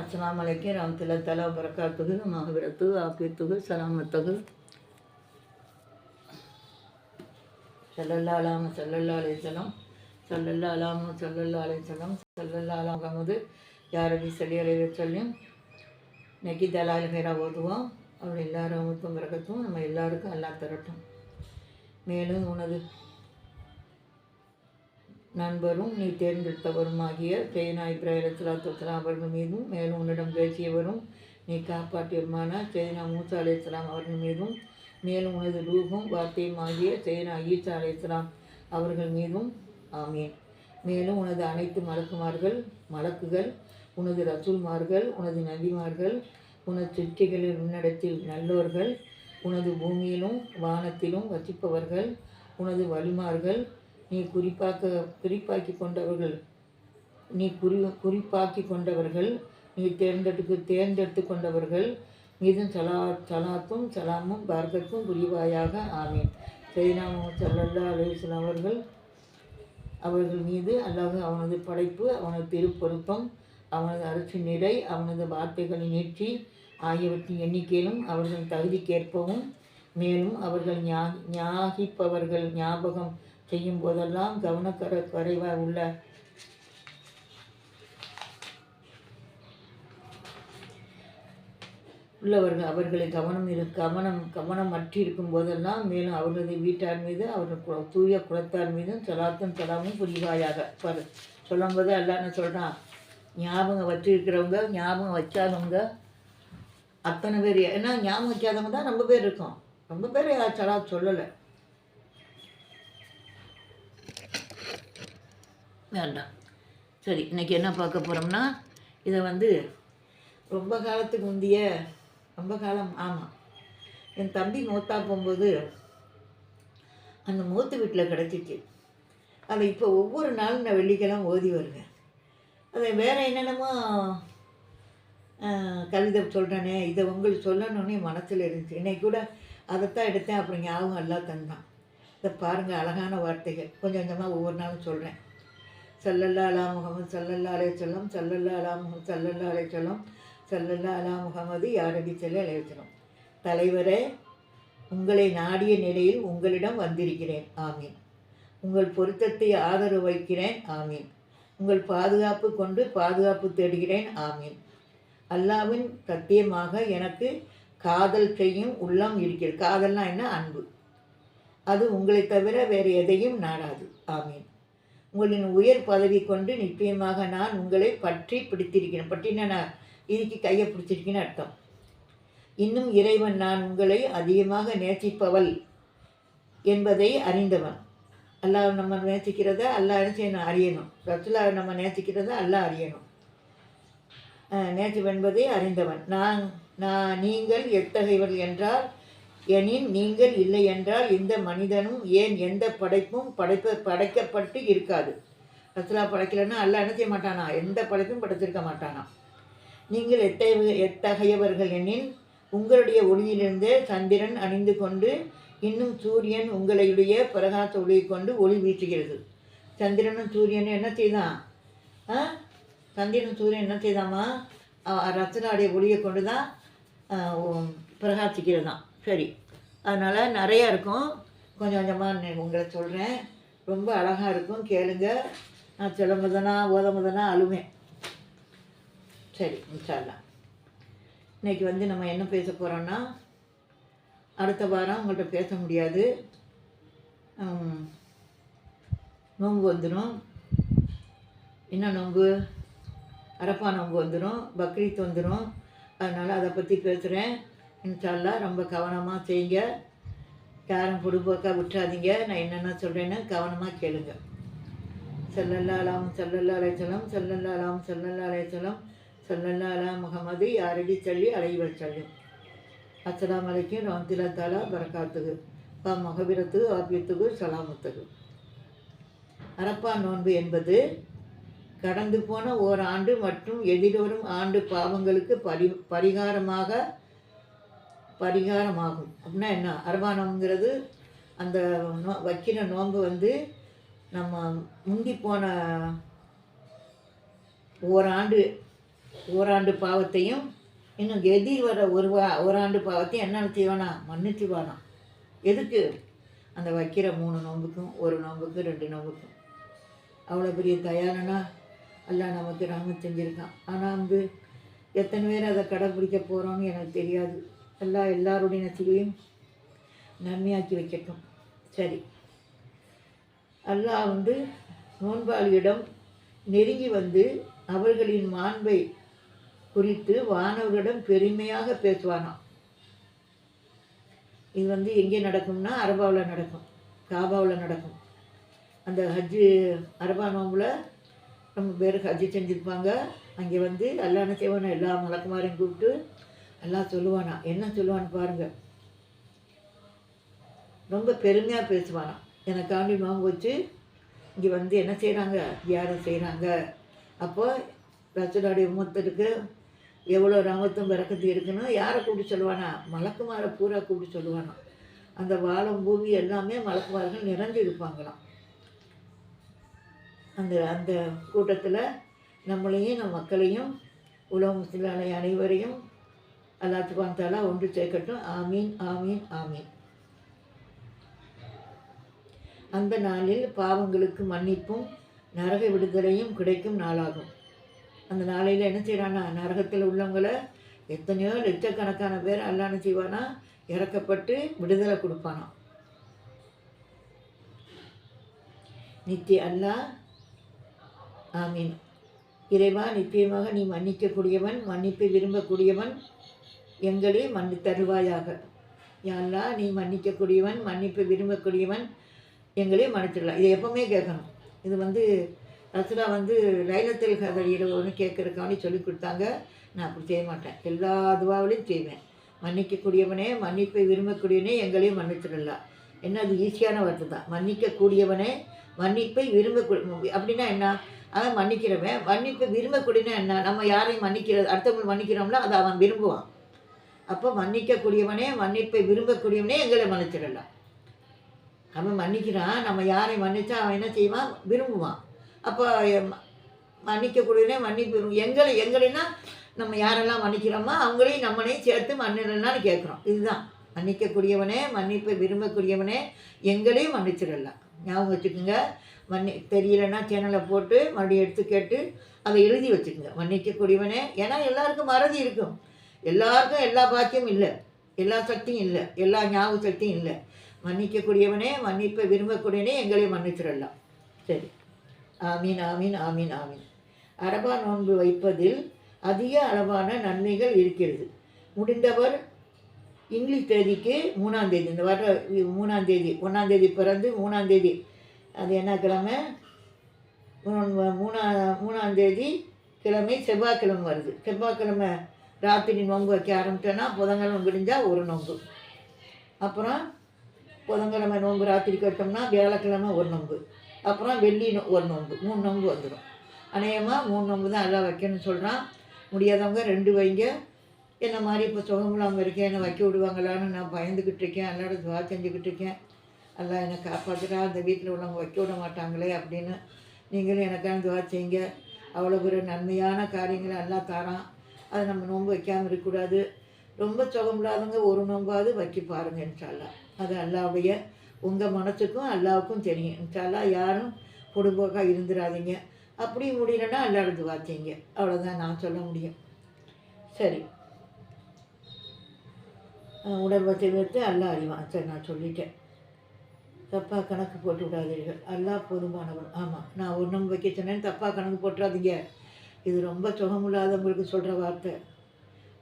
அஸ்ஸலாமு அலைக்கும் ரஹமத்துல்லாஹி தஆலா வரகாத்துஹு மகபிரத்து ஆஃபியத்துஹு சலாமத்துஹு. சல்லல்லா அலாம சல்லல்லா அலைசலம் சல்லல்லா அலாம சல்லல்லா அலைசலம் சல்லல்லா அலாம் முகமது யாரபி சல்லி அலைய சொல்லியும் நெக்கி தலால் ஹேரா ஓதுவோம். அவர் எல்லாரும் வரகத்தும் நம்ம எல்லாருக்கும் அல்லா தரட்டும். மேலும் உனது நண்பரும் நீ தேர்ந்தெடுத்தவருமாகிய சேனா இப்ராஹிம் சலாத்து அவர்கள் மீதும் மேலும் உன்னிடம் பேசியவரும் நீ காப்பாற்றியவருமான சேனா மூசா அலி அவர்கள் மீதும் மேலும் உனது ரூபும் வார்த்தையும் ஆகிய சேனா ஈசா அலி அவர்கள் மீதும் ஆமீன். மேலும் உனது அனைத்து மலக்குமார்கள் மலக்குகள் உனது ரசூல்மார்கள் உனது நபிமார்கள் உனது சிற்றிகளில் உன்னிடத்தில் நல்லோர்கள் உனது பூமியிலும் வானத்திலும் வசிப்பவர்கள் உனது வலிமார்கள் நீ குறிப்பாக்க குறிப்பாக்கி கொண்டவர்கள் நீ குறி குறிப்பாக்கி கொண்டவர்கள் நீ தேர்ந்தெடுத்து தேர்ந்தெடுத்து கொண்டவர்கள் மீதும் சலா சலாத்தும் சலாமும் பார்க்கத்தும் புரிவாயாக. ஆமேன். சைனாமு சல்லல்லா அலுவலம் அவர்கள் அவர்கள் மீது அல்லாஹ் அவனது படைப்பு அவனது திருப்பொருத்தம் அவனது அரசு நிறை அவனது வார்த்தைகளின் நீட்சி ஆகியவற்றின் எண்ணிக்கையிலும் அவர்கள் தகுதிக்கேற்பவும் மேலும் அவர்கள் ஞா ஞாகிப்பவர்கள் ஞாபகம் செய்யும் போதெல்லாம் கவனக்கர குறைவாக உள்ள உள்ளவர்கள் அவர்களை கவனம் இரு கவனம் கவனம் அற்றி இருக்கும் போதெல்லாம் மேலும் அவர்களது வீட்டார் மீது அவர்கள் தூய குலத்தார் மீதும் சலாத்தும் சலாமும் புரிவாயாக. பரு சொல்லும்போது எல்லான்னு சொல்கிறான் ஞாபகம் வச்சிருக்கிறவங்க ஞாபகம் வச்சாதவங்க அத்தனை பேர். ஏன்னா ஞாபகம் வச்சாதவங்க தான் ரொம்ப பேர் இருக்கும். ரொம்ப பேர் சலாத் சொல்லலை. வேண்டாம். சரி இன்றைக்கி என்ன பார்க்க போகிறோம்னா இதை வந்து ரொம்ப காலத்துக்கு முந்தைய ரொம்ப காலம் ஆமாம் என் தம்பி மூத்தா போகும்போது அந்த மூத்து வீட்டில் கிடச்சிச்சு. அதை இப்போ ஒவ்வொரு நாளும் நான் வெள்ளிக்கெல்லாம் ஓதி வருவேன். அதை வேறு என்னென்னமோ கவிதை சொல்கிறேனே இதை உங்களுக்கு சொல்லணும்னே மனசில் இருந்துச்சு. இன்னைக்கு கூட அதைத்தான் எடுத்தேன் அப்புறம் ஞாபகம் எல்லாம் தந்தான். இதை பாருங்கள் அழகான வார்த்தைகள். கொஞ்சம் கொஞ்சமாக ஒவ்வொரு நாளும் சொல்கிறேன் சல்லல்லா அலா முகமது சல்லல்லா அலே சொல்லம் சல்லல்லா அலா முகமது சல்லல்லா அலே சொல்லம் சல்லல்லா அலா முகமது யாரபி செல்ல அலைவச்சனம் தலைவரே உங்களை நாடிய நிலையில் உங்களிடம் வந்திருக்கிறேன். ஆமீன். உங்கள் பொருத்தத்தை ஆதரவு வைக்கிறேன். ஆமீன். உங்கள் பாதுகாப்பு கொண்டு பாதுகாப்பு தேடுகிறேன். ஆமீன். அல்லாவின் சத்தியமாக எனக்கு காதல் செய்யும் உள்ளம் இருக்கிறது. காதல்னா என்ன? அன்பு. அது உங்களை தவிர வேறு எதையும் நாடாது. ஆமீன். உங்களின் உயர் பதவி கொண்டு நிச்சயமாக நான் உங்களை பற்றி பிடித்திருக்கிறேன். பற்றின நான் இதுக்கு கையை பிடிச்சிருக்கேன்னு அர்த்தம். இன்னும் இறைவன் நான் உங்களை அதிகமாக நேசிப்பவள் என்பதை அறிந்தவன். அல்லாஹ் நம்ம நேசிக்கிறத அல்லா என்ன செய்யணும்? அறியணும். ரசுலா நம்ம நேசிக்கிறத அல்லா அறியணும். நேசிப்பு அறிந்தவன். நான் நான் நீங்கள் எத்தகையவள் என்றால் எனின் நீங்கள் இல்லை என்றால் இந்த மனிதனும் ஏன் எந்த படைப்பும் படைப்ப படைக்கப்பட்டு இருக்காது? ரசுலா படைக்கலைன்னா அல்ல என்ன செய்ய மாட்டானா? எந்த படைப்பும் படைச்சிருக்க மாட்டானா? நீங்கள் எத்தகைய எத்தகையவர்கள் எனின் உங்களுடைய ஒளியிலிருந்தே சந்திரன் அணிந்து கொண்டு இன்னும் சூரியன் உங்களையுடைய பிரகாச ஒளியை கொண்டு ஒளி வீசுகிறது. சந்திரனும் சூரியனும் என்ன செய்தான்? ஆ? சந்திரன் சூரியன் என்ன செய்தாமா? ரத்தனாடைய ஒளியை கொண்டு தான் பிரகாசிக்கிறதான் சரி. அதனால் நிறையா இருக்கும். கொஞ்சம் கொஞ்சமாக உங்களை சொல்கிறேன் ரொம்ப அழகாக இருக்கும். கேளுங்க. நான் சொல்ல முதனா முதனா அழுவேன். சரி இன்ஷால்லாம் இன்றைக்கி வந்து நம்ம என்ன பேச போகிறோன்னா அடுத்த வாரம் உங்கள்கிட்ட பேச முடியாது. நோன்பு வந்துடும் என்ன நோன்பு? அரப்பா நோன்பு வந்துடும் பக்ரீத் வந்துடும் அதனால் அதை பற்றி பேசுகிறேன் இன்ஷால்லா ரொம்ப கவனமாக செய்யுங்க. யாரும் பொடுபோக்காக விட்டுறாதீங்க. நான் என்னென்ன சொல்கிறேன்னு கவனமாக கேளுங்க. செல்லல்லாலாம் செல்லல்லா அலைச்சலம் செல்லல்லாலாம் செல்லல்லா அலைச்சலம் செல்லல்லாலா முகமது யாரடி சொல்லி அலைவர் சொல்லும் அஸ்லாம் அலைக்கும் ரஹமத்துல்லா தாலா பரக்காத்துக்கு பா மகபிரத்துக்கு ஆபியத்துக்கு சலாமத்துக்கு அரப்பா நோன்பு என்பது கடந்து போன ஓராண்டு மற்றும் எதிர்வரும் ஆண்டு பாவங்களுக்கு பரி பரிகாரமாக பரிகாரமாகும். அப்படின்னா என்ன? அரபானம்ங்கிறது அந்த நோ வைக்கிற நோன்பு வந்து நம்ம முந்தி போன ஓராண்டு ஓராண்டு பாவத்தையும் இன்னும் எதிர் வர ஒரு வா ஓராண்டு பாவத்தையும் என்ன செய்வானா மன்னிச்சுவானா எதுக்கு? அந்த வைக்கிற மூணு நோம்புக்கும் ஒரு நோம்புக்கும் ரெண்டு நோம்புக்கும் அவ்வளோ பெரிய தயாரனா? எல்லாம் நமக்கு ராம செஞ்சுருக்கான். ஆனால் வந்து எத்தனை பேர் அதை கடைப்பிடிக்க போகிறோன்னு எனக்கு தெரியாது. எல்லா எல்லாருடைய நசிவையும் நன்மையாக்கி வைக்கட்டும். சரி. அல்லாஹ் வந்து நோன்பாளியிடம் நெருங்கி வந்து அவர்களின் மாண்பை குறித்து வானவர்களிடம் பெருமையாக பேசுவானாம். இது வந்து எங்கே நடக்கும்னா அரபாவில் நடக்கும். காபாவில் நடக்கும். அந்த ஹஜ்ஜு அரபா நோம்பில் ரொம்ப பேர் ஹஜ்ஜு செஞ்சுருப்பாங்க. அங்கே வந்து அல்லான என்ன எல்லா மலக்குமாரையும் கூப்பிட்டு எல்லாம் சொல்லுவானா என்ன சொல்லுவான்னு பாருங்கள் ரொம்ப பெருமையாக பேசுவானா. எனக்காண்டி நோம்பு வச்சு இங்கே வந்து என்ன செய்கிறாங்க தியானம் செய்கிறாங்க அப்போது ரசனுடைய மூத்தருக்கு எவ்வளோ ரமத்தும் பிறக்கத்து இருக்குன்னு யாரை கூப்பிட்டு சொல்லுவானா? மலக்குமாரை பூரா கூப்பிட்டு சொல்லுவானா. அந்த வாழும் பூமி எல்லாமே மலக்குமார்கள் நிறைஞ்சு இருப்பாங்களாம். அந்த அந்த கூட்டத்தில் நம்மளையும் நம் மக்களையும் உலக முஸ்லிம் அனைவரையும் அல்லாத்துக்கான் தலா ஒன்று சேர்க்கட்டும் ஆமீன் ஆமீன் ஆமீன். அந்த நாளில் பாவங்களுக்கு மன்னிப்பும் நரக விடுதலையும் கிடைக்கும் நாளாகும். அந்த நாளையில் என்ன செய்கிறானா நரகத்தில் உள்ளவங்களை எத்தனையோ லட்சக்கணக்கான பேர் அல்லான்னு செய்வானா இறக்கப்பட்டு விடுதலை கொடுப்பானா நித்திய அல்லா ஆமீன். இறைவா நிச்சயமாக நீ மன்னிக்கக்கூடியவன் மன்னிப்பை விரும்பக்கூடியவன் எங்களே மன்னி தருவாயாக. யாழ்லா நீ மன்னிக்கக்கூடியவன் மன்னிப்பை விரும்பக்கூடியவன் எங்களே மன்னிச்சிடலாம் இதை எப்பவுமே கேட்கணும். இது வந்து ரசுலா வந்து லைலத்தில் கதறியில் ஒன்று கேட்கறக்காண்டி சொல்லி கொடுத்தாங்க. நான் அப்படி செய்ய மாட்டேன். எல்லா துவாவிலையும் செய்வேன். மன்னிக்கக்கூடியவனே மன்னிப்பை விரும்பக்கூடியவனே எங்களையும் மன்னிச்சிடலாம் என்ன அது ஈஸியான வார்த்தை தான். மன்னிக்கக்கூடியவனே மன்னிப்பை விரும்பக்கூடிய அப்படின்னா என்ன? அவன் மன்னிக்கிறவன். மன்னிப்பை விரும்பக்கூடியனா என்ன? நம்ம யாரையும் மன்னிக்கிறது அடுத்தவங்க மன்னிக்கிறோம்னா அதை அவன் விரும்புவான். அப்போ மன்னிக்கக்கூடியவனே மன்னிப்பை விரும்பக்கூடியவனே எங்களை மன்னிச்சிடலாம் அவன் மன்னிக்கிறான் நம்ம யாரை மன்னித்தா அவன் என்ன செய்வான்? விரும்புவான். அப்போ மன்னிக்கக்கூடியவனே மன்னிப்பு விரும்பு எங்களை எங்களைன்னா நம்ம யாரெல்லாம் மன்னிக்கிறோமோ அவங்களையும் நம்மளையும் சேர்த்து மன்னிடலான்னு கேட்குறோம். இதுதான். மன்னிக்கக்கூடியவனே மன்னிப்பை விரும்பக்கூடியவனே எங்களையும் மன்னிச்சிடலாம் ஞாபகம் வச்சுக்கோங்க. மன்னி தெரியலன்னா சேனலை போட்டு மறுபடியும் எடுத்து கேட்டு அதை எழுதி வச்சுக்கோங்க. மன்னிக்கக்கூடியவனே. ஏன்னா எல்லாருக்கும் மறதி இருக்கும். எல்லாருக்கும் எல்லா பாக்கியம் இல்லை. எல்லா சக்தியும் இல்லை. எல்லா ஞாபக சக்தியும் இல்லை. மன்னிக்கக்கூடியவனே மன்னிப்பை விரும்பக்கூடியவனே எங்களை மன்னிச்சிடலாம். சரி. ஆமீன் ஆமீன் ஆமீன் ஆமீன். அரபா நோன்பு வைப்பதில் அதிக அளவான நன்மைகள் இருக்கிறது. முடிந்தவர் இங்கிலீஷ் தேதிக்கு மூணாம் தேதி. இந்த வர மூணாம் தேதி ஒன்றாம் தேதி பிறந்து மூணாம் தேதி. அது என்ன கிழமை? மூணா மூணாம் தேதி கிழமை செவ்வாய்க்கிழமை வருது. செவ்வாய்க்கிழமை ராத்திரி நோன்பு வைக்க ஆரம்பித்தோன்னா புதன்கிழமை விடிஞ்சால் ஒரு நோன்பு அப்புறம் புதன்கிழமை நோன்பு ராத்திரி கட்டோம்னா வியாழக்கிழமை ஒரு நோன்பு அப்புறம் வெள்ளி நோ- ஒரு நோன்பு மூணு நோன்பு வந்துடும் அநேகமாக மூணு நோன்பு தான் எல்லாம் வைக்கணும்னு சொல்கிறான் முடியாதவங்க ரெண்டு வைங்க. என்ன மாதிரி இப்போ சுகமில்லாமல் இருக்கேன் என்னை வைக்க விடுவாங்களான்னு நான் பயந்துக்கிட்டு இருக்கேன். எல்லாரும் துவா செஞ்சுக்கிட்டு இருக்கேன். எல்லாம் என்னை காப்பாற்றுறா அந்த வீட்டில் உள்ளவங்க வைக்க விட மாட்டாங்களே அப்படின்னு நீங்களும் எனக்கான துவா செய்யுங்க. அவ்வளோ ஒரு நன்மையான காரியங்களை எல்லாம் தரான். அதை நம்ம நோன்பு வைக்காமல் இருக்கக்கூடாது. ரொம்ப சுகம் இல்லாதவங்க ஒரு நோன்பாவது வைக்க பாருங்க இன்ஷால்லா அது அல்லாவுடைய உங்கள் மனசுக்கும் அல்லாவுக்கும் தெரியும். இன்ஷால்லா யாரும் பொடுபோக்காக இருந்துடாதீங்க அப்படி முடியலன்னா எல்லாரும் துவா அவ்வளோதான் நான் சொல்ல முடியும். சரி. அஹ் வைத்து அல்லா அறிவான். சரி நான் சொல்லிட்டேன். தப்பாக கணக்கு போட்டு விடாதீர்கள். அல்லா போதுமானவன் ஆமாம் நான் ஒரு நம்ப வைக்க சொன்னேன்னு தப்பாக கணக்கு போட்டுறாதீங்க. இது ரொம்ப சுகமில்லாதவங்களுக்கு சொல்கிற வார்த்தை.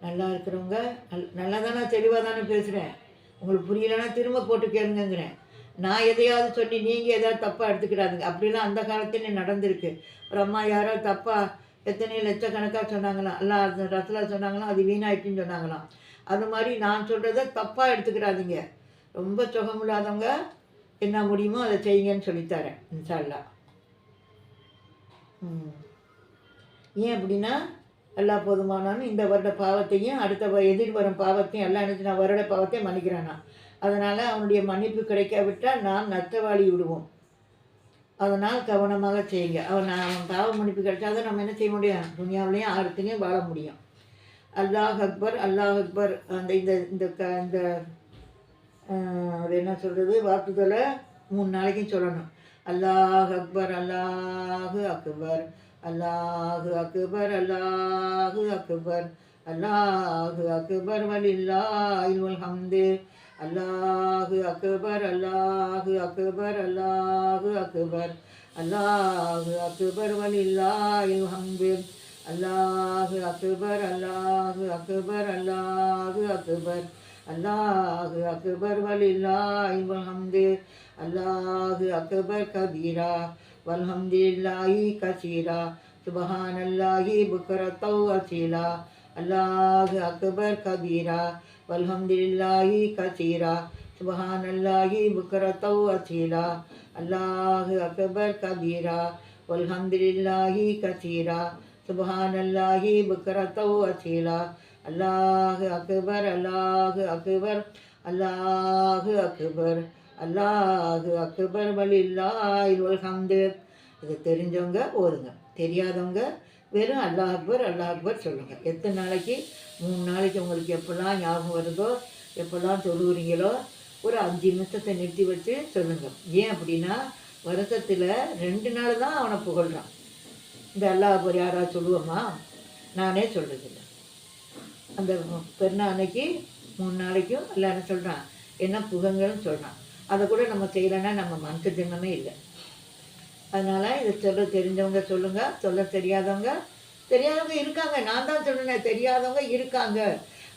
நல்லா இருக்கிறவங்க நல் நல்லா தானே தெளிவாக தானே பேசுகிறேன் உங்களுக்கு புரியலைன்னா திரும்ப போட்டு கேளுங்கங்கிறேன். நான் எதையாவது சொல்லி நீங்கள் எதாவது தப்பாக எடுத்துக்கிறாதுங்க அப்படிலாம் அந்த காலத்துலேயும் நடந்திருக்கு. ஒரு அம்மா யாரோ தப்பாக எத்தனை லட்சக்கணக்காக சொன்னாங்களாம். எல்லாம் அது சொன்னாங்களாம் அது வீணாயிட்டுன்னு சொன்னாங்களாம். அது மாதிரி நான் சொல்கிறத தப்பாக எடுத்துக்கிறாதீங்க ரொம்ப சுகமில்லாதவங்க என்ன முடியுமோ அதை செய்யுங்கன்னு சொல்லித்தரேன் இன்ஷால்லா ம். ஏன் அப்படின்னா எல்லா போதுமானாலும் இந்த வருட பாவத்தையும் அடுத்த வ- எதிர் வரும் பாவத்தையும் எல்லாம் நினச்சி நான் வருட பாவத்தையும் மன்னிக்கிறானா? அதனால் அவனுடைய மன்னிப்பு கிடைக்காவிட்டால் நாம் நஷ்டவாளி விடுவோம். அதனால் கவனமாக செய்யுங்க. அவன் அவன் பாவ மன்னிப்பு கிடைச்சாதான் நம்ம என்ன செய்ய முடியும்? துனியாவிலையும் ஆறுத்துலையும் வாழ முடியும். அல்லாஹ் அக்பர் அல்லாஹ் அக்பர். அந்த இந்த இந்த க இந்த அது என்ன சொல்கிறது வாக்குதலை மூணு நாளைக்கும் சொல்லணும். அல்லாஹ் அக்பர் அல்லாஹு அக்பர். அல்லாஹு அக்பர் அல்லாஹு அக்பர். அல்லாஹு அக்பர் வலில்லாஹில் ஹம்து அல்லாஹு அக்பர் அல்லாஹு அக்பர் அல்லாஹு அக்பர். அல்லாஹு அக்பர் வலில்லாஹில் ஹம்து அல்லாஹு அக்பர் அல்லாஹு அக்பர் அல்லாஹு அக்பர். அல்லாஹு அக்பர் வலில்லாஹில் ஹம்து அல்லாஹு அக்பர் கபீரா. வல்ஹம்துலில்லாஹி கசீரா. சுபஹான் அல்லாஹி புக்கரத்தௌ அசீலா. அல்லாஹு அக்பர் கபீரா. வல்ஹம்துலில்லாஹி கசீரா. சுபஹான் அல்லாஹி புக்கரத்தௌ அசீலா. அல்லாஹு அக்பர் கபீரா. வல்ஹம்துலில்லாஹி கசீரா. சுபஹான் அல்லாஹி புக்கரத்தௌ அசீலா. அல்லாஹு அக்பர் அல்லாஹு அக்பர் அல்லாஹு அக்பர். அல்லாஹு அக்பர் வலில்லாயில் ஹம்து இது தெரிஞ்சவங்க ஓதுங்க தெரியாதவங்க வெறும் அல்லாஹ் அக்பர் அல்லாஹ் அக்பர் சொல்லுங்கள் எத்தனை நாளைக்கு? மூணு நாளைக்கு உங்களுக்கு எப்போல்லாம் ஞாபகம் வருதோ எப்போல்லாம் தொழுகிறீங்களோ ஒரு அஞ்சு நிமிஷத்தை நிறுத்தி வச்சு சொல்லுங்கள் ஏன் அப்படின்னா வருஷத்தில் ரெண்டு நாள் தான் அவனை புகழ்கிறான் இந்த அல்லாஹ் அக்பர் யாராவது சொல்லுவோமா? நானே சொல்கிறதில்ல அந்த பெருநாள் அன்னைக்கு மூணு நாளைக்கும் எல்லாரும் சொல்கிறான் என்ன புகங்கள்னு சொல்கிறான் அதை கூட நம்ம செய்யலைன்னா நம்ம மனசு ஜென்மமே இல்லை. அதனால் இதை சொல்ல தெரிஞ்சவங்க சொல்லுங்கள் சொல்ல தெரியாதவங்க தெரியாதவங்க இருக்காங்க. நான் தான் சொல்லுனேன் தெரியாதவங்க இருக்காங்க.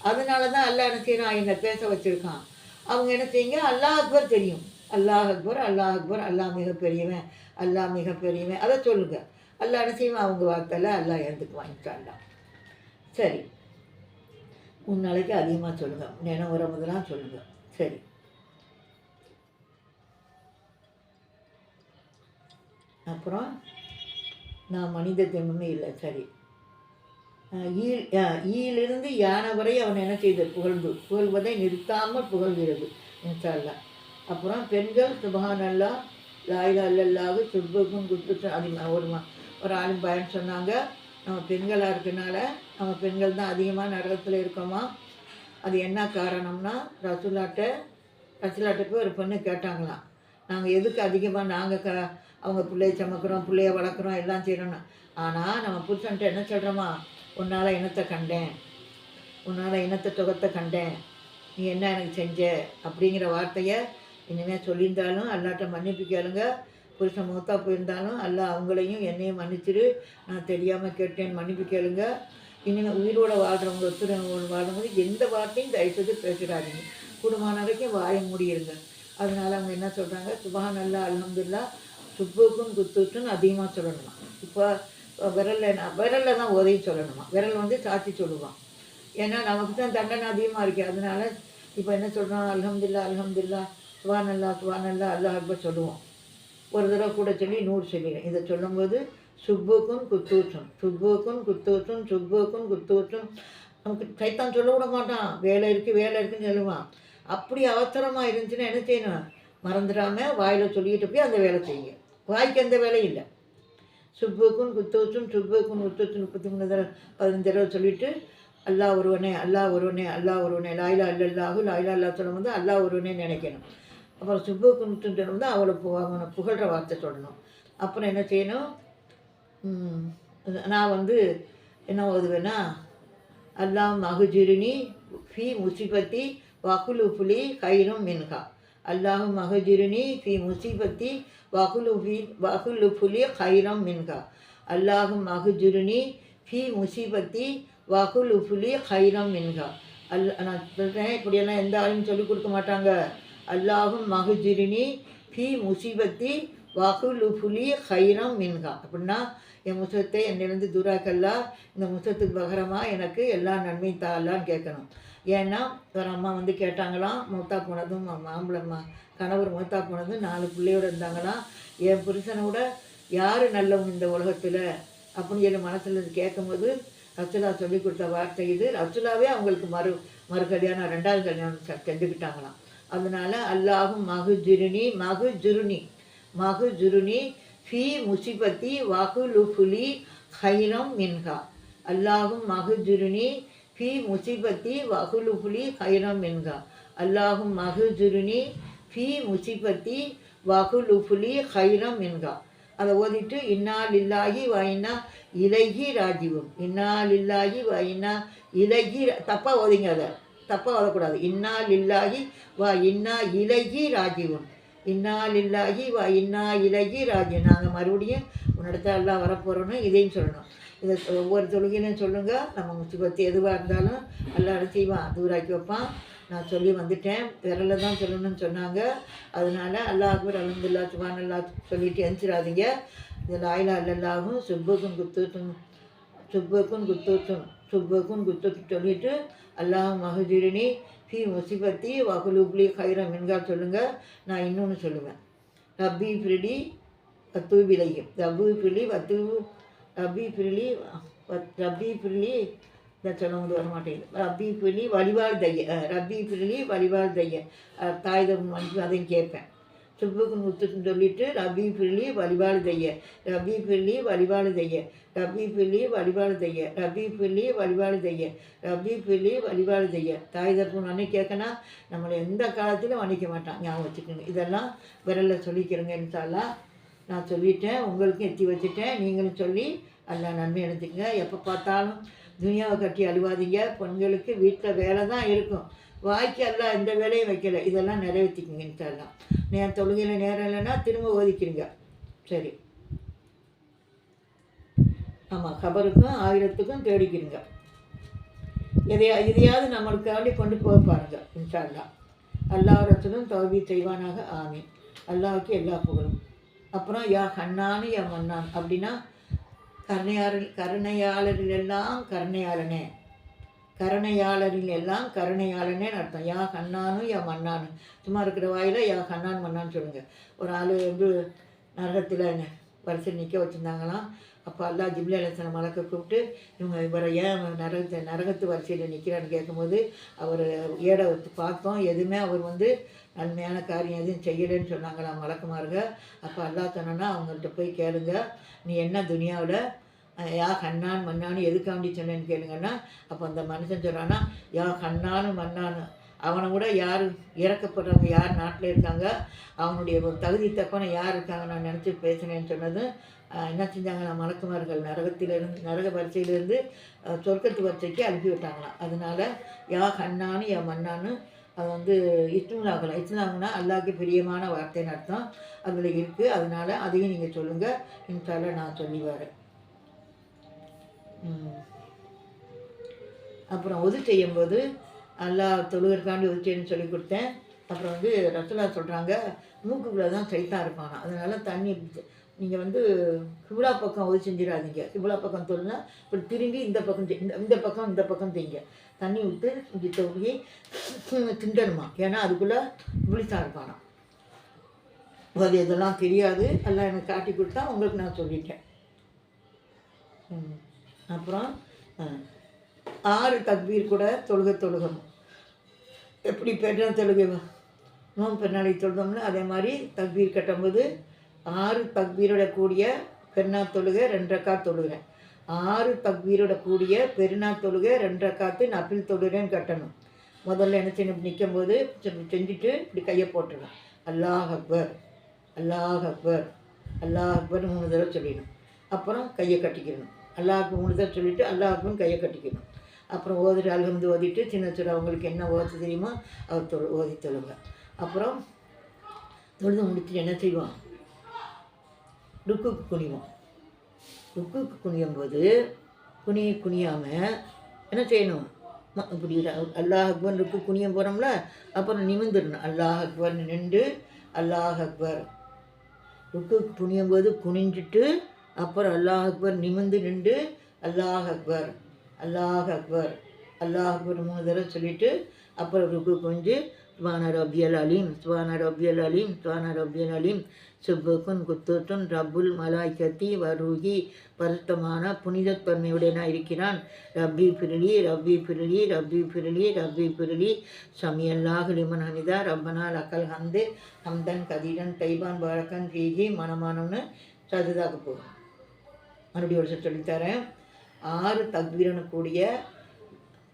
அதனால தான் அல்லா என்ன செய்யறான்? என்னை பேச வச்சுருக்கான். அவங்க என்ன செய்யுங்க? அல்லாஹ் அக்பர் தெரியும். அல்லாஹ் அக்பர் அல்லாஹ் அக்பர் அல்லாஹ் மிகப்பெரியவன் அல்லாஹ் மிகப்பெரியவன். அதை சொல்லுங்கள் அல்லாஹ் என்ன செய்வான்? அவங்க வார்த்தையில் அல்லாஹ் இறந்துக்கு வாங்கிட்டான் சரி. மூணு நாளைக்கு அதிகமாக சொல்லுங்கள் நினைவு வரும்போதெல்லாம் சொல்லுங்கள் சரி. அப்புறம் நான் மனித ஜென்மமே இல்லை சரி. ஈ ஈயிலிருந்து யானை வரை அவன் என்ன செய்த? புகழ்ந்து புகழ்வதை நிறுத்தாமல் புகழ்கிறது இன்ஷால்லா அப்புறம் பெண்கள் சுபஹான் லாயிலா அல்லல்லாவு சுர்பகும் குத்து அது ஒரு ஒரு ஆளும் பயன் சொன்னாங்க. நம்ம பெண்களாக இருக்கனால நம்ம பெண்கள் தான் அதிகமாக நரகத்தில் இருக்கோமா? அது என்ன காரணம்னா ரசுலாட்ட ரசுலாட்ட போய் ஒரு பொண்ணு கேட்டாங்களாம். நாங்கள் எதுக்கு அதிகமாக நாங்கள் க அவங்க பிள்ளைய சமைக்கிறோம் பிள்ளைய வளர்க்குறோம் எல்லாம் செய்கிறோம் ஆனால் நம்ம புருஷன்ட்ட என்ன சொல்கிறோமா உன்னால் இனத்தை கண்டேன். உன்னால் இனத்தை தொகத்தை கண்டேன். நீ என்ன எனக்கு செஞ்ச? அப்படிங்கிற வார்த்தையை இனிமேல் சொல்லியிருந்தாலும் அல்லாட்ட மன்னிப்பு கேளுங்க. புருஷன் மூத்தா போயிருந்தாலும் அல்ல அவங்களையும் என்னையும் மன்னிச்சிடு நான் தெரியாமல் கேட்டேன் மன்னிப்பு கேளுங்க. இனிமேல் உயிரோட வாழ்கிறவங்க ஒத்துறவங்க வாழும்போது எந்த வார்த்தையும் தயவுசெய்து பேசிடாதீங்க. குடும்பம் வரைக்கும் வாய மூடிடுங்க அதனால அவங்க என்ன சொல்கிறாங்க சுபஹான் நல்லா அல்ஹம்துல்லா சுப்புக்கும் குத்துக்கும் அதிகமாக சொல்லணுமா? இப்போ விரலில் விரலில் தான் உதவி சொல்லணுமா? விரல் வந்து சாத்தி சொல்லுவான். ஏன்னா நமக்கு தான் தண்டனை அதிகமாக இருக்குது அதனால இப்போ என்ன சொல்கிறோம் அலமதுல்லா அலமதுல்லா சுவான் அல்லா சுவான் அல்லா அல்லாஹ் அக்பர் சொல்லுவோம் ஒரு தடவை கூட சொல்லி நூறு சொல்லிடுறேன் இதை சொல்லும்போது சுப்புக்கும் குத்தூற்றும். சுப்புக்கும் குத்தூற்றும் சுப்புக்கும் குத்தூற்றும். நமக்கு சைத்தான் சொல்ல விட மாட்டான். வேலை இருக்குது வேலை இருக்குன்னு சொல்லுவான். அப்படி அவசரமாக இருந்துச்சுன்னா என்ன செய்யணும்? மறந்துடாமல் வாயில் சொல்லிக்கிட்டு போய் அந்த வேலை செய்யுங்க. வாய்க்கு எந்த வேலையும் இல்லை. சுப்புக்கும் குத்தூச்சும் சுப்புக்கும் குத்தூச்சும் முப்பத்தி மூணு தடவை பதினஞ்சு தடவை சொல்லிட்டு அல்லாஹ் ஒருவனே அல்லாஹ் ஒருவனே அல்லாஹ் ஒருவனே லாயிலா அல்லல்லாஹு லாயிலா அல்லா சொல்லும் போது அல்லாஹ் ஒருவனே நினைக்கணும். அப்புறம் சுப்புக்கும் முத்துன்னு வந்து அவளை அவனை புகழ்கிற வார்த்தை சொல்லணும். அப்புறம் என்ன செய்யணும்? நான் வந்து என்ன ஓதுவேன்னா அல்லாம் மகுஜிரினி ஃபி முசிபத்தி வகுலு புலி கயிறும் மின்ஹா. அல்லாஹு மகஜிருனி ஃபி முசிபத்தி வகுலு ஃபி வகுலு புலி கைரம் மின்ஹா. அல்லாஹு மகஜுருனி ஃபி முசிபத்தி வகுலு புலி மின்கா அல் நான் சொல்கிறேன் இப்படியெல்லாம் எந்த ஆளும் சொல்லிக் கொடுக்க மாட்டாங்க. அல்லாஹும் மகஜிருனி ஃபி முசிபத்தி வகுலு புலி ஹைரம் மின்ஹா. அப்படின்னா என் முசத்தை என்னிலிருந்து தூராக்கல்லா இந்த முசத்துக்கு பகரமாக எனக்கு எல்லா நன்மையும் தாலான்னு கேட்கணும். ஏன்னா ஒரு அம்மா வந்து கேட்டாங்களாம் மூத்தா போனதும் மாம்பழம்மா கணவர் மூத்தா போனதும் நாலு பிள்ளையோட இருந்தாங்களாம். என் புருஷனோட யார் நல்லவங்க இந்த உலகத்தில்? அப்படின்னு சொல்லி மனசில் கேட்கும்போது ரச்சுலா சொல்லி கொடுத்த வார்த்தை இது. ரச்சுலாவே அவங்களுக்கு மறு மறு கல்யாணம் ரெண்டாவது கல்யாணம் செஞ்சுக்கிட்டாங்களாம். அதனால அல்லாஹும் மகு ஜிருனி மகு ஜுருனி மகு ஜுருனி ஃபி முசிபத்தி வகுலுஃபுலி ஹைரம் மின்ஹா. அல்லாஹும் மகுஜுருனி ஃபி முசிபத்தி வகுலுகுலி ஹைரம் என்கா. அல்லாஹும் மகுஜுருனி ஃபி முசிபத்தி வகுலுஃபுலி ஹைரம் என்கா. அதை ஓதிட்டு இன்னா இல்லாகி வைனா இலகி ராஜீவம் இன்னா இல்லாகி வைனா இலகி தப்பாக ஓதிங்க அதை. தப்பாக ஓதக்கூடாது. இன்னா இல்லாகி வ இன்னா இலகி ராஜீவம் இன்னா வா இன்னா இலகி ராஜி நாங்கள் மறுபடியும் உன்னிடத்த எல்லாம் வரப்போகிறோன்னு இதையும் சொல்லணும். இதை ஒவ்வொரு தொழுகையிலையும் சொல்லுங்கள் நம்ம முச்சு எதுவாக இருந்தாலும் எல்லாம் செய்வான்? தூராக்கி வைப்பான். நான் சொல்லி வந்துட்டேன். விரலில் தான் சொல்லணும்னு சொன்னாங்க. அதனால அல்லாஹ் அலமதுல்லா சுபான் அல்லா சொல்லிட்டு எந்திராதீங்க. இதில் ஆயிலா அல்லாஹும் சுப்புக்கும் குத்துட்டும் சுப்புக்கும் குத்துட்டும் சுப்புக்கும் குத்துட்டும் சொல்லிட்டு அல்லாஹ் மகஜிரினி ஃபி முசிபத்தி வகுலுப்லி ஹைரம் மின்கா சொல்லுங்கள் நான் இன்னொன்று சொல்லுவேன். ரப்பி பிரிடி வத்து விளையும் ரப்பு பிரிலி வத்து ரப்பி பிரிலி ரப்பி ஃப்ரிலி இந்த சொல்லும்போது வர மாட்டேங்குது. ரப்பி பிரிலி வழிபாடு தைய ரப்பி பிரிலி வழிபாடு தைய. தாய் தம் அதையும் கேட்பேன். சுப்புக்கு முத்துன்னு சொல்லிட்டு ரபி பிள்ளி வழிபாடு செய்ய. ரபி பிள்ளி வழிபாடு செய்ய. ரபி பிள்ளி வழிபாடு செய்ய. ரபி பிள்ளி வழிபாடு செய்ய. ரபி பிள்ளி வழிபாடு செய்ய. தாய் தப்பு அன்னைக்கு கேட்கனா நம்மளை எந்த காலத்திலும் வணிக்க மாட்டான். ஞாபகம் வச்சுக்கணும் இதெல்லாம் விரலில் சொல்லிக்கிறேங்க இன்ஷால்லா நான் சொல்லிட்டேன் உங்களுக்கும் எத்தி வச்சுட்டேன். நீங்களும் சொல்லி எல்லாம் நன்மை எடுத்துக்கங்க எப்போ பார்த்தாலும் துனியாவை கட்டி அழுவாதீங்க. பெண்களுக்கு வீட்டில் வேலை தான் இருக்கும். வாய்க்கு எல்லாம் எந்த வேலையும் வைக்கல. இதெல்லாம் நிறைவேற்றிக்குங்க இன்ஷால்லாம் நேரம் தொழுகையில் நேரம் இல்லைன்னா திரும்ப ஒதுக்கிடுங்க சரி. ஆமாம் கபருக்கும் ஆயிரத்துக்கும் தேடிக்கிடுங்க எதையா இதையாவது நம்மளுக்காண்டி கொண்டு போக பாருங்க இன்ஷால்லா அல்லாஹ்ரத்துடன் தோல்வி செய்வானாக ஆமீன். அல்லாவுக்கு எல்லா புகழும். அப்புறம் யா ஹன்னானு யா மன்னான். அப்படின்னா கருணையாளர் கருணையாளர்கள் எல்லாம் கருணையாளனே. கருணையாளரில் எல்லாம் கருணையாளனே நடத்தும். யா கண்ணானும் யா மண்ணானு. சும்மா இருக்கிற வாயில் யா கண்ணான் மண்ணான்னு சொல்லுங்க. ஒரு ஆள் வந்து நரகத்தில் வரிசை நிற்க வச்சுருந்தாங்களாம். அப்போ அல்லா ஜிப்லி அலசன மலக்க கூப்பிட்டு இவங்க இவரை ஏன் நரகத்தை நரகத்து வரிசையில் நிற்கிறான்னு கேட்கும்போது அவர் ஏடை வச்சு பார்த்தோம். எதுவுமே அவர் வந்து நன்மையான காரியம் எதுவும் செய்யலைன்னு சொன்னாங்களாம் மலக்குமாருங்க அப்போ அல்லா சொன்னா அவங்கள்ட்ட போய் கேளுங்க. நீ என்ன துனியாவில் யா கண்ணான் மண்ணான்னு எதுக்காண்டி சொன்னேன்னு கேளுங்கன்னா அப்போ அந்த மனுஷன் சொல்கிறான்னா யா கண்ணானு மண்ணான்னு. அவனை விட யார் இறக்கப்படுறவங்க யார் நாட்டில் இருக்காங்க அவனுடைய ஒரு தகுதி தப்பான யார் இருக்காங்க நான் நினச்சி பேசினேன்னு சொன்னது என்ன செஞ்சாங்கன்னா மலக்குமார்கள் நரகத்திலிருந்து நரக வரிசையிலேருந்து சொர்க்கத்து வரிசைக்கு அனுப்பி விட்டாங்களாம். அதனால யா கண்ணானு யா மண்ணான்னு அது வந்து இஸ்லாகலாம் இஸ்லாம்னா அல்லாஹ்க்கு பிரியமான வார்த்தைன்னு அர்த்தம். அதில் இருக்குது அதனால அதையும் நீங்கள் சொல்லுங்கள் இன்ஷால்லா நான் சொல்லி வரேன் அப்புறம் உது செய்யும்போது அல்லாஹ் தொழுகிறக்காண்டி உது சொல்லி கொடுத்தேன். அப்புறம் வந்து ரசலா சொல்கிறாங்க மூக்குக்குள்ளே தான் சைத்தான் இருப்பானா. அதனால் தண்ணி நீங்கள் வந்து சிவிழா பக்கம் உதவி செஞ்சிடாதீங்க. சிவிழா பக்கம் தொழுனா இப்படி திரும்பி இந்த பக்கம் செய்- இந்த இந்த பக்கம் இந்த பக்கம் செய்யுங்க. தண்ணி விட்டு இங்கே தொழுகி திண்டணுமா? ஏன்னா அதுக்குள்ளே விழித்தான் இருப்பானா. அது இதெல்லாம் தெரியாது. எல்லாம் எனக்கு காட்டி கொடுத்தா உங்களுக்கு நான் சொல்லிட்டேன். ம். அப்புறம் ஆறு தக்பீர் கூட தொழுக தொழுகணும் எப்படி பெண்ண தொழுகை? நோம்பு பெருநாளை தொழுதோம்னா அதே மாதிரி தக்பீர் கட்டும்போது ஆறு தக்பீரோட கூடிய பெண்ணா தொழுகை ரெண்டரை தொழுகிறேன் ஆறு தக்பீரோட கூடிய பெருநா தொழுகை ரெண்டரை காத்து நப்பில் தொழுகிறேன்னு கட்டணும். முதல்ல என்ன செய்யணும்? நிற்கும் போது செஞ்சுட்டு இப்படி கையை போட்டுடணும். அல்லாஹ் அக்பர் அல்லாஹ் அக்பர் அல்லாஹ் அக்பர் மூணு தடவை சொல்லிடணும். அப்புறம் கையை கட்டிக்கணும் அல்லாவுக்கு முழுதாக சொல்லிவிட்டு அல்லாவுக்கும் கையை கட்டிக்கணும். அப்புறம் ஓதுட்டு அல்ஹம்து ஓதிட்டு சின்ன சின்ன அவங்களுக்கு என்ன ஓத தெரியுமோ அவர் தொழு ஓதி தொழுங்க. அப்புறம் தொழுது முடிச்சுட்டு என்ன செய்வோம்? ருக்குக்கு குனிவோம். ருக்குக்கு குனியும் போது குனி குனியாமல் என்ன செய்யணும்? ம- இப்படி அல்லாஹ் அக்பர் ருக்கு குனியம் போகிறோம்ல அப்புறம் நிமிந்துடணும் அல்லாஹ் அக்பர் நின்று அல்லாஹ் அக்பர் ருக்கு குனியும் போது குனிஞ்சிட்டு அப்புறம் அல்லாஹ் அக்பர் நிமிந்து நின்று அல்லாஹ் அக்பர் அல்லாஹ் அக்பர் அல்லாஹ் அக்பர் மூணு தடவை சொல்லிட்டு அப்புறம் ருக்கு கொஞ்சு சுவான ரபியல் அலீம் சுவான ரபியல் அலீம் சுவான ரபியல் அலீம் சுப்புக்குன் குத்துத்துன் மலாய் கத்தி வருகி பருத்தமான புனிதத்தன்மையுடனாக இருக்கிறான். ரப்பி பிரிலி ரப்பி பிரிலி ரப்பி பிரிலி ரப்பி பிரிலி சமியல்லாஹ் லிமன் ஹமிதா ரப்பனா லக்கல் ஹந்து ஹம்தன் கதிரன் தைபான் பாரக்கன் ஃபீஹி மனமானம்னு சஜிதாக்கு போகும். மறுபடியும் ஒரு சொல்லி சொல்லித்தரேன் ஆறு தக்பீரனு கூடிய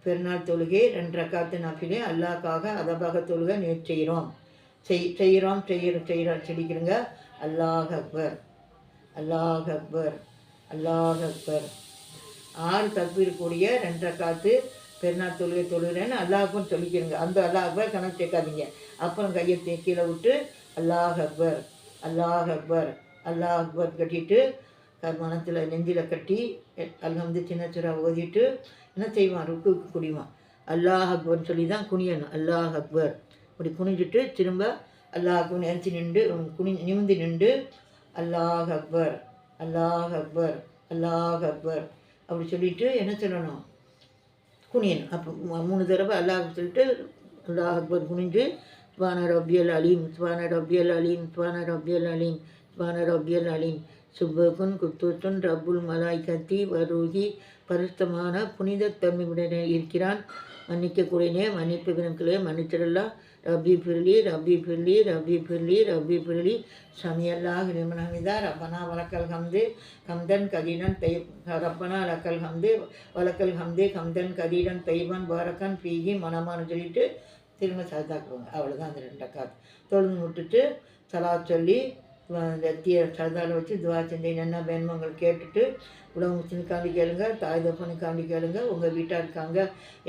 பெருநாள் தொழுகை ரெண்டு ரக்காத்து நஃபிலே அல்லாக்காக அதபாக தொழுகை நே செய்கிறோம். செய் செய்கிறோம் செய்கிறோம் செய்கிறோம் செடிக்கிறோங்க. அல்லாஹ் அக்பர். அல்லாஹ் அக்பர். அல்லாஹ் அக்பர். ஆறு தக்பீர் கூடிய ரெண்டு ரக்காத்து பெருநாள் தொழுகை தொழுகிறேன்னு அல்லாஹ்க்கும் சொல்லிக்கிறோங்க. அந்த அல்லாஹ் அக்பர் கணக்கு சேர்க்காதீங்க அப்புறம் கையை கீழே விட்டு அல்லாஹ் அக்பர். அல்லாஹ் அக்பர். அல்லாஹ் அக்பர் கட்டிட்டு மனத்தில் நெஞ்சில் கட்டி அல்ஹம்து சின்ன சின்ன ஓதிட்டு என்ன செய்வான்? ருக்குக்கு குடிவான். அல்லாஹ் அக்பர்னு சொல்லி தான் குனியணும். அல்லாஹ் அக்பர். இப்படி குனிஞ்சிட்டு திரும்ப அல்லாஹ் அக்பர் நினச்சி நின்று குனி நிமிந்து நின்று அல்லாஹ் அக்பர் அல்லாஹ் அக்பர் அல்லாஹ் அக்பர் அப்படி சொல்லிட்டு என்ன சொல்லணும்? குனியன் அப்போ மூணு தடவை அல்லாஹ் சொல்லிட்டு அல்லாஹ் அக்பர் குனிஞ்சு ஸ்வான ரபியல் அலீம் ஸ்வான ரபியல் அலீம் ஸ்வான ரபியல் அலீம் ஸ்வான ரபியல் அலீம் சுப்பகுன் குத்துத்துன் ரபுல் மலாய்கத்தி வரூகி பரிசுத்தமான புனித தன்மையுடனே இருக்கிறான். மன்னிக்கக்கூடியனே மன்னிப்பு கணக்கிலே மன்னிச்சிடலாம் ரபி பிர்லி ரபி பிர்லி ரபி பிர்லி ரபி பிர்லி சமியல்லாஹ் நிமன் ரப்பனா வலக்கல் ஹம்து. ஹம்தன் கதீனன் தை ரப்பனா லக்கல் ஹம்து வலக்கல் ஹம்து. ஹம்தன் கதீடன் தைவன் பாரக்கன் பீகி மனமானு சொல்லிட்டு திரும்ப சரதாக்குவாங்க அவ்வளோதான் அந்த ரெண்டு காத்து தொழுந்து விட்டுட்டு சலா சொல்லி லத்திய சரதாவில் வச்சு துவா செஞ்சு என்ன வேணுமங்கள் கேட்டுட்டு உலக முஸ்லிம்காண்டி கேளுங்க தாய் தப்பனுக்காண்டி கேளுங்க உங்கள் வீட்டாருக்காங்க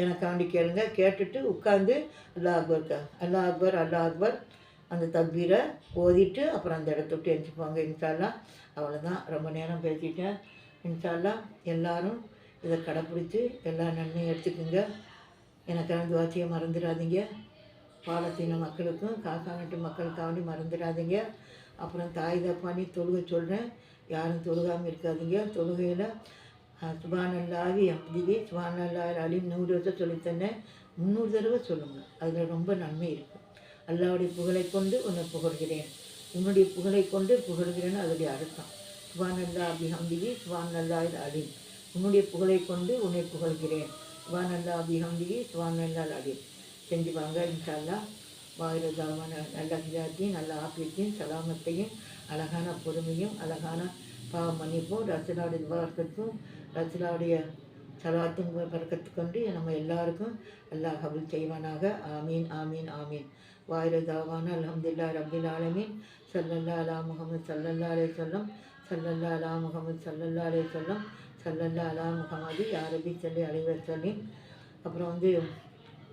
எனக்காண்டி கேளுங்க. கேட்டுட்டு உட்காந்து அல்லா அக்பர் அல்லா அக்பர் அல்லா அக்பர். அந்த தக்பீரை ஓதிட்டு அப்புறம் அந்த இடத்த விட்டு எரிச்சுப்பாங்க இன்ஷால்லாம் அவ்வளோதான் ரொம்ப நேரம் பேசிட்டேன். இன்ஷால்லாம் எல்லோரும் இதை கடைப்பிடிச்சி எல்லா நன்மையும் எடுத்துக்கோங்க. எனக்கான துவாச்சியை மறந்துடாதீங்க. பாலத்தீன மக்களுக்கும் காக்காநாட்டு மக்களுக்காண்டி மறந்துடாதீங்க. அப்புறம் தாய் தப்பானி தொழுகை சொல்கிறேன் யாரும் தொழுகாமல் இருக்காதீங்க. தொழுகையில் சுபானல்லாவி அப்திகி சுபானல்லாஹ் அலிம் நூறு வருஷம் சொல்லித்தந்தேன். முந்நூறு தடவை சொல்லுங்கள் அதில் ரொம்ப நன்மை இருக்கும் அல்லாவுடைய புகழை கொண்டு உன்னை புகழ்கிறேன். உன்னுடைய புகழை கொண்டு புகழ்கிறேன்னு அதோடைய அர்த்தம். சுபானல்லா அபி ஹம்திகி சுபானல்லாஹ் அலிம். உன்னுடைய புகழை கொண்டு உன்னை புகழ்கிறேன். சுபானல்லா அபி ஹம்திகி சுபானல்லாஹ் அலிம். செஞ்சுவாங்க இன்ஷால்லா வாயிரதாவான நல்ல ஹிஜாத்தையும் நல்ல ஆப்பியத்தையும் சலாமத்தையும் அழகான பொறுமையும் அழகான பாவ மன்னிப்பும் ரசலாவுடைய விவகாரத்துக்கும் ரசலாவுடைய சலாத்தும் பறக்கத்து கொண்டு நம்ம எல்லாருக்கும் அல்லாஹ் கபுல் செய்வானாக. ஆமீன் ஆமீன் ஆமீன். வாயிரதாவான அலமதுல்லா ரபில் ஆலமீன். சல்லல்லா அலா முகமது சல்லல்லா அலே சொல்லம் சல்லல்லா அலா முகமது சல்லல்லா அலே சொல்லம் சல்லல்லா அலா முகமது யாரபி சொல்லி அலைவர் சொல்லி அப்புறம் வந்து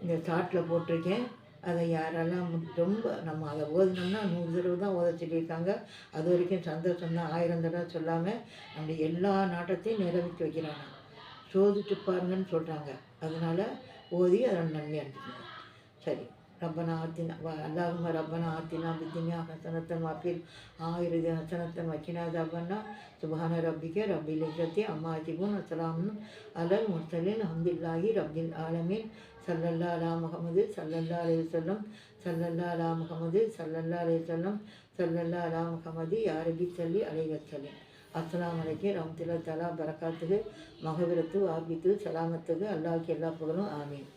இந்த சாட்டில் போட்டிருக்கேன். அதை யாரெல்லாம் ரொம்ப நம்ம அதை ஓதினோம்னா நூறு தடவை தான் ஓத சொல்லியிருக்காங்க. அது வரைக்கும் சந்தோஷம் தான். ஆயிரம் தடவை சொல்லாமல் நம்ம எல்லா நாட்டத்தையும் நிறைவேற்றி வைக்கிறாங்க. சோதிச்சு பாருங்கன்னு சொல்கிறாங்க அதனால் ஓதி அதை நன்மை அடைஞ்சுக்கணும் சரி. ரப்பனா ஆத்தினா வ- ரப்பனா ஆத்தினா பித்தினியா ஹசனத்தன் வாக்கில் ஆயிரதி ஹசனத்தன் வக்கினா தபன்னா சுபான ரப்பிக்க ரப்பில் இசத்தி அம்மா அஜிபுன் அஸ்ஸலாமுன் அலல் முர்சலின் அஹமதுல்லாஹி ரப்பில் ஆலமீன். சல்லல்லா அலா முகமது சல்லல்லா அலைஹி சொல்லம் சல்லல்லா அலா முகமது சல்லல்லா அலைஹி சொல்லம் சல்லல்லா அலா முகமது யாரபி சொல்லி அலைஹி அஸ்லாம் வலைக்கும் ரம்துல்லா தலா பரக்காத்துக்கு மகவிரத்து ஆபித்து சலாமத்துக்கு அல்லாஹ்க்கு எல்லா புகழும் ஆமீன்.